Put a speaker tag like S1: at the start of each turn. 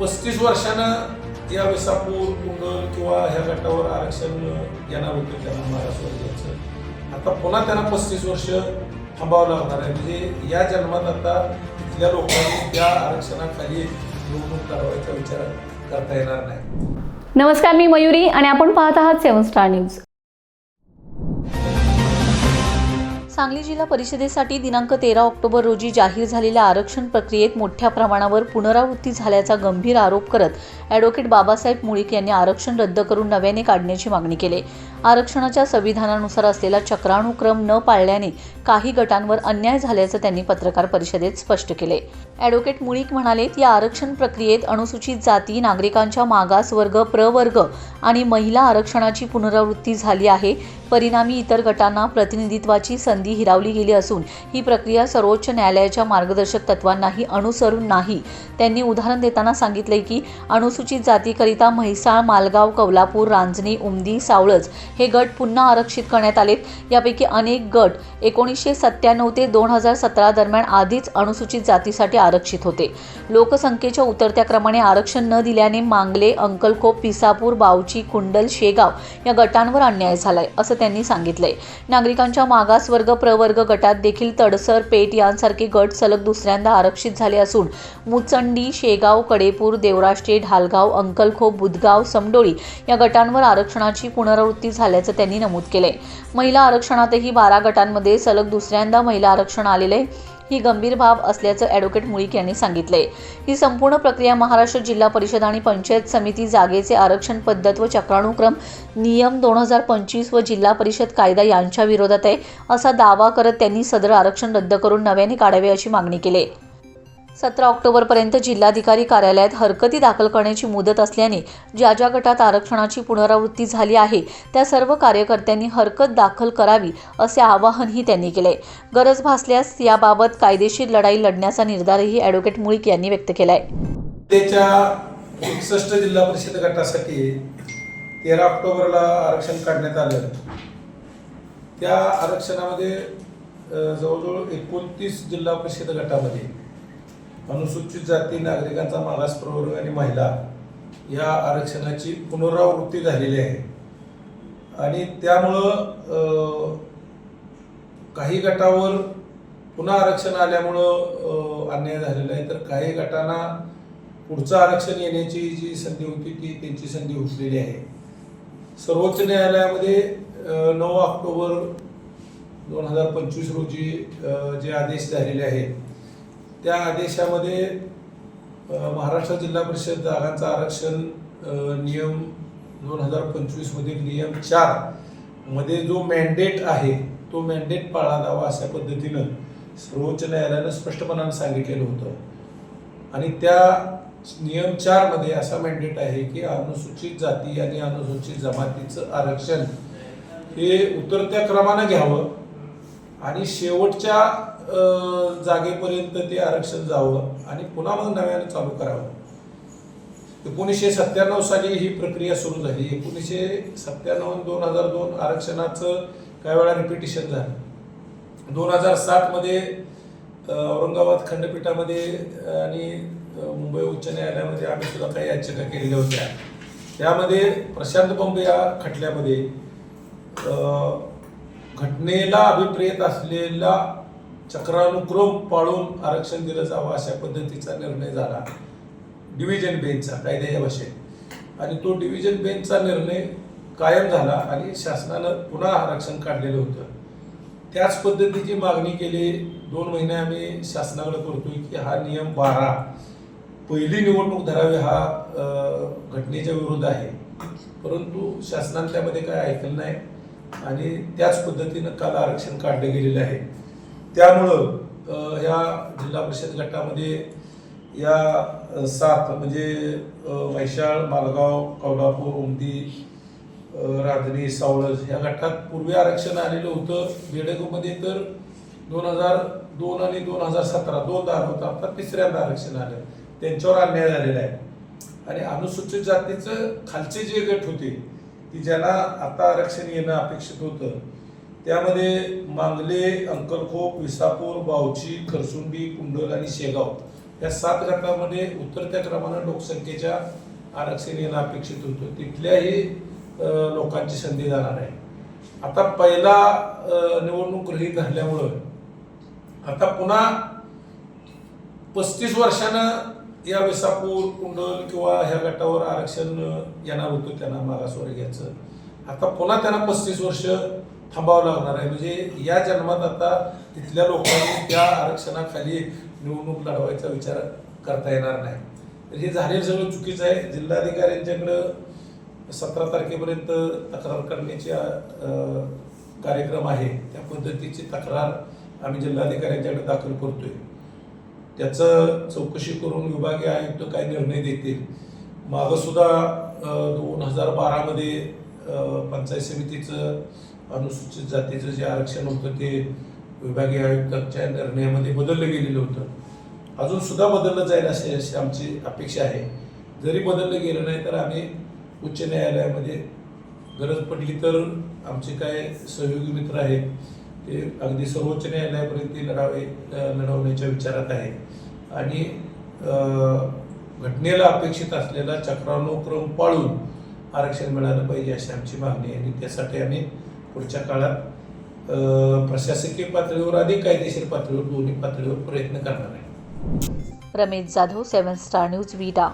S1: पस्तीस वर्षानं या विसापूर कुंडल किंवा ह्या गटावर आरक्षण येणार होतं त्यांना महाराष्ट्राचं आता पुन्हा त्यांना पस्तीस वर्ष थांबावं लागणार आहे. म्हणजे या जन्मात आता तिथल्या लोकांनी त्या आरक्षणाखाली निवडणूक लढवायचा विचार करता येणार नाही.
S2: नमस्कार मी मयुरी आणि आपण पाहत आहात सेवन स्टार न्यूज. सांगली जिल्हा परिषदेसाठी दिनांक तेरा ऑक्टोबर रोजी जाहीर झालेल्या आरक्षण प्रक्रियेत मोठ्या प्रमाणावर पुनरावृत्ती झाल्याचा गंभीर आरोप करत ॲडव्होकेट बाबासाहेब मुळीक यांनी आरक्षण रद्द करून नव्याने काढण्याची मागणी केली. आरक्षणाच्या संविधानानुसार असलेला चक्रानुक्रम न पाळल्याने काही गटांवर अन्याय झाल्याचं त्यांनी पत्रकार परिषदेत स्पष्ट केले. ॲडव्होकेट मुळीक म्हणालेत या आरक्षण प्रक्रियेत अनुसूचित जाती नागरिकांच्या मागास वर्ग प्रवर्ग आणि महिला आरक्षणाची पुनरावृत्ती झाली आहे. परिणामी इतर गटांना प्रतिनिधित्वाची संधी हिरावली गेली असून ही प्रक्रिया सर्वोच्च न्यायालयाच्या मार्गदर्शक तत्वांनाही अनुसरून नाही. त्यांनी उदाहरण देताना सांगितले की अनुसूचित जातीकरिता म्हैसाळ मालगाव कौलापूर रांजणी उमदी सावळज हे गट पुन्हा आरक्षित करण्यात आलेत. यापैकी अनेक गट एकोणीसशे सत्त्याण्णव ते दोन हजार सतरा दरम्यान आधीच अनुसूचित जातीसाठी आरक्षित होते. लोकसंख्येच्या उतरत्या क्रमाने आरक्षण न दिल्याने मांगले अंकलखोप पिसापूर बावची कुंडल शेगाव या गटांवर अन्याय झालाय असं त्यांनी सांगितलंय. नागरिकांच्या मागासवर्ग प्रवर्ग गटात देखील तडसर पेट यांसारखे गट सलग दुसऱ्यांदा आरक्षित झाले असून मुचंडी शेगाव कडेपूर देवराष्ट्रे ढालगाव अंकलखोप बुधगाव समडोळी या गटांवर आरक्षणाची पुनरावृत्ती झाल्याचं त्यांनी नमूद केलंय. महिला आरक्षणातही बारा गटांमध्ये सलग दुसऱ्यांदा महिला आरक्षण आलेले ही गंभीर बाब असल्याचं ॲडव्होकेट मुळीक यांनी सांगितलंय. ही संपूर्ण प्रक्रिया महाराष्ट्र जिल्हा परिषद आणि पंचायत समिती जागेचे आरक्षण पद्धत व चक्रानुक्रम नियम दोन हजार पंचवीस व जिल्हा परिषद कायदा यांच्या विरोधात आहे असा दावा करत त्यांनी सदर आरक्षण रद्द करून नव्याने काढावे अशी मागणी केली सतरा ऑक्टोबरपर्यंत जिल्हाधिकारी कार्यालयात हरकती दाखल करण्याची मुदत असल्याने ज्या ज्या गटात आरक्षणाची पुनरावृत्ती झाली आहे त्या सर्व कार्यकर्त्यांनी हरकत दाखल करावी असे आवाहनही त्यांनी केले. गरज भासल्यास याबाबत कायदेशीर लढाई लढण्याचा निर्धारही ॲडव्होकेट मुळीक यांनी व्यक्त केला आहे
S1: एकसष्ट जिल्हा परिषद गटासाठी तेरा ऑक्टोबरला आरक्षण काढण्यात आलं. त्या आरक्षणामध्ये जवळजवळ एकोणतीस जिल्हा परिषद गटामध्ये अनुसूचित जाती नागरिकांचा मागास प्रवर्ग आणि महिला या आरक्षणाची पुनरावृत्ती झालेली आहे. आणि त्यामुळं काही गटावर पुन्हा आरक्षण आल्यामुळं अन्याय झालेला आहे. तर काही गटांना पुढचं आरक्षण येण्याची जी संधी होती ती त्यांची संधी उचलेली आहे. सर्वोच्च न्यायालयामध्ये नऊ ऑक्टोबर दोन हजार पंचवीस रोजी जे आदेश झालेले आहेत त्या आदेशामध्ये महाराष्ट्र जिल्हा परिषद जागांचं आरक्षण नियम दोन हजार पंचवीसमधील नियम चारमध्ये जो मॅन्डेट आहे तो मॅन्डेट पाळला जावा अशा पद्धतीनं सर्वोच्च न्यायालयानं स्पष्टपणानं सांगितलेलं होतं. आणि त्या नियम चारमध्ये असा मॅन्डेट आहे की अनुसूचित जाती आणि अनुसूचित जमातीचं आरक्षण हे उतरत्या क्रमानं घ्यावं आणि शेवटच्या जागेपर्यंत ते आरक्षण जावं आणि पुन्हा मग नव्यानं चालू करावं. एकोणीसशे सत्त्याण्णव साली ही प्रक्रिया सुरू झाली. एकोणीसशे सत्त्याण्णव दोन हजार दोन आरक्षणाचं काही वेळा रिपिटिशन झालं. दोन हजार सातमध्ये औरंगाबाद खंडपीठामध्ये आणि मुंबई उच्च न्यायालयामध्ये आम्ही सुद्धा काही याचिका केलेल्या होत्या. त्यामध्ये प्रशांत बंब या खटल्यामध्ये घटनेला अभिप्रेत असलेला चक्रानुक्रम पाळून आरक्षण दिलं जावं अशा पद्धतीचा निर्णय झाला. डिव्हिजन बेंचचा कायद्याच्या भाषेत. आणि तो डिव्हिजन बेंचचा निर्णय कायम झाला आणि शासनानं पुन्हा आरक्षण काढलेलं होतं. त्याच पद्धतीची मागणी केली. दोन महिने आम्ही शासनाकडे करतोय की हा नियम बारा. पहिली निवडणूक धरावी हा घटनेच्या विरोध आहे. परंतु शासनानं त्यामध्ये काय ऐकलं नाही. आणि त्याच पद्धतीनं काल आरक्षण काढलं गेलेलं आहे. त्यामुळं ह्या जिल्हा परिषद गटामध्ये या सात म्हणजे वैशाळ मालगाव कोल्हापूर उमदी अ, राधनी सावळज ह्या गटात पूर्वी आरक्षण आलेलं होतं. बेडगमध्ये तर दोन हजार दोन आणि दोन हजार सतरा दोन दार होतं. आता तिसऱ्यांदा आरक्षण आलं. त्यांच्यावर अन्याय झालेला आहे. आणि अनुसूचित जातीचं खालचे जे गट होते की ज्यांना आता आरक्षण येणं अपेक्षित होतं त्यामध्ये मांगले अंकलखोप विसापूर बावची खरसुंडी कुंडल आणि शेगाव या सात गटामध्ये उतरत्या क्रमानं लोकसंख्येच्या आरक्षण येणं अपेक्षित होतं. तिथल्याही लोकांची संधी जाणार आहे. आता पहिला निवडणूक रहित धरल्यामुळं आता पुन्हा पस्तीस वर्षानं या विसापूर कुंडल किंवा ह्या गटावर आरक्षण येणार होतं त्यांना मागासवर्गीयाचं आता पुन्हा त्यांना पस्तीस वर्ष थांबावं लागणार आहे. म्हणजे या जन्मात आता तिथल्या लोकांनी त्या आरक्षणाखाली निवडणूक लढवायचा विचार करता येणार नाही. तर हे झालेलं सगळं चुकीचं आहे. जिल्हाधिकाऱ्यांच्याकडं सतरा तारखेपर्यंत तक्रार करण्याची कार्यक्रम आहे. त्या पद्धतीची तक्रार आम्ही जिल्हाधिकाऱ्यांच्याकडे दाखल करतोय. त्याचं चौकशी करून विभागीय आयुक्त काय निर्णय देतील? मागंसुद्धा दोन हजार बारामध्ये पंचायत समितीचं अनुसूचित जातीचं जे आरक्षण होतं ते विभागीय आयुक्तांच्या निर्णयामध्ये बदललं गेलेलं होतं. अजून सुद्धा बदललं जाईल अशी अशी आमची अपेक्षा आहे. जरी बदललं गेलं नाही तर आम्ही उच्च न्यायालयामध्ये गरज पडली तर आमचे काय सहयोगी मित्र आहेत ते अगदी सर्वोच्च न्यायालयापर्यंत लढावे लढवण्याच्या विचारात आहे आणि घटनेला अपेक्षित असलेला चक्रानुक्रम पाळून आरक्षण मिळालं पाहिजे अशी आमची मागणी आहे. आणि त्यासाठी आम्ही पुढच्या काळात प्रशासकीय पातळीवर अधिक कायदेशीर पातळीवर दोन्ही पातळीवर प्रयत्न करणार आहे.
S2: Ramesh Jadhav seven star news विडा.